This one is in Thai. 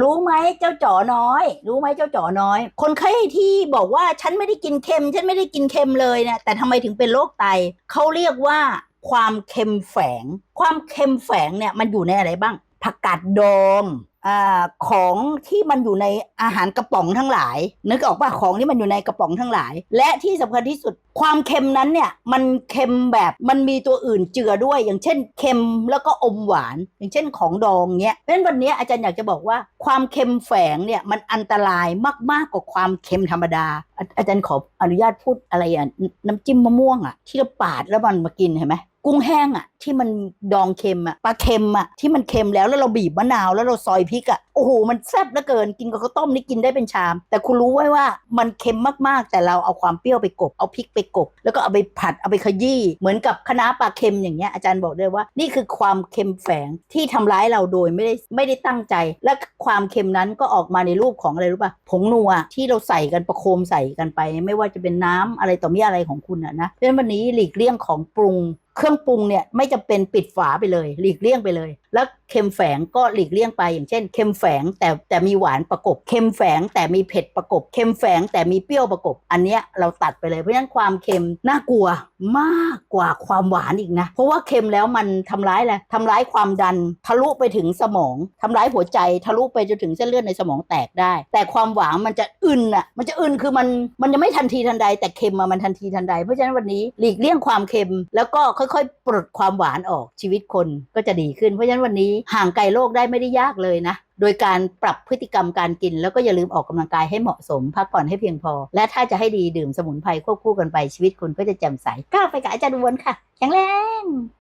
รู้ไหมเจ้าจ๋อน้อย รู้ไหมเจ้าจ๋อน้อย คนไข้ที่บอกว่าฉันไม่ได้กินเค็ม ฉันไม่ได้กินเค็มเลยนะแต่ทำไมถึงเป็นโรคไตเขาเรียกว่าความเค็มแฝง ความเค็มแฝงเนี่ยมันอยู่ในอะไรบ้างผักกาดดอง อของที่มันอยู่ในอาหารกระป๋องทั้งหลาย นึกออกป่ะของที่มันอยู่ในกระป๋องทั้งหลาย และที่สำคัญที่สุดความเค็มนั้นเนี่ยมันเค็มแบบมันมีตัวอื่นเจือด้วย อย่างเช่นเค็มแล้วก็อมหวาน อย่างเช่นของดองเนี้ยเพราะฉะนั้นวันนี้อาจารย์อยากจะบอกว่า ความเค็มแฝงเนี่ยมันอันตรายมากๆกว่าความเค็มธรรมดา อาอาจารย์ขออนุญาตพูดอะไรอะน้ำจิ้มมะม่วงอะที่เราปาดแล้วมันมากินเห็นไหมกุ้งแห้งอะที่มันดองเค็มอะปลาเค็มอะที่มันเค็มแล้วแล้วเราบีบมะนาวแล้วเราซอยพริกอะโอ้โหมันแซ่บเหลือเกินกินกับข้าวต้มนี่กินได้เป็นชาม แต่คุณรู้ไว้ว่ามันเค็มมากๆ แต่เราเอาความเปรี้ยวไปกบเอาพริกไปกบ แล้วก็เอาไปผัดเอาไปขยี้เหมือนกับคะน้าปลาเค็มอย่างเงี้ยอาจารย์บอกได้ว่านี่คือความเค็มแฝงที่ทำร้ายเราโดยไม่ได้ไม่ได้ตั้งใจ และความเค็มนั้นก็ออกมาในรูปของอะไรรู้ป่ะผงนัวที่เราใส่กันประโคมใส่กันไป ไม่ว่าจะเป็นน้ำอะไรต่อมีอะไรของคุณอะนะเพราะฉะนั้นวันนี้หลีกเลี่ยงของปรุง เครื่องปรุงเนี่ยไม่จำเป็นปิดฝาไปเลย หลีกเลี่ยงไปเลย แล้วเค็มแฝงก็หลีกเลี่ยงไป อย่างเช่นเค็มแฝงแต่แต่มีหวานประกบเค็มแฝงแต่มีเผ็ดประกบเค็มแฝงแต่มีเปรี้ยวประกบ อันเนี้ยเราตัดไปเลยเพราะฉะนั้นความเค็มน่ากลัวมากกว่าความหวานอีกนะ เพราะว่าเค็มแล้วมันทำร้ายอะไรทำร้ายความดันทะลุไปถึงสมองทำร้ายหัวใจทะลุไปจนถึงเส้นเลือดในสมองแตกได้ แต่ความหวานมันจะอึนอะมันจะอึนคือมันมันจะไม่ทันทีทันใด แต่เค็มมามันทันทีทันใด เพราะฉะนั้นวันนี้หลีกเลี่ยงความเค็มแล้วก็ค่อยๆ ปลดความหวานออกชีวิตคนก็จะดีขึ้น เพราะฉะนั้นวันนี้ห่างไกลโรคได้ไม่ได้ยากเลยนะ โดยการปรับพฤติกรรมการกิน แล้วก็อย่าลืมออกกำลังกายให้เหมาะสม พักผ่อนให้เพียงพอ และถ้าจะให้ดีดื่มสมุนไพรควบคู่กันไปชีวิตคุณก็จะแจ่มใสก้าวไปกับอาจารย์วนค่ะแข็งแรง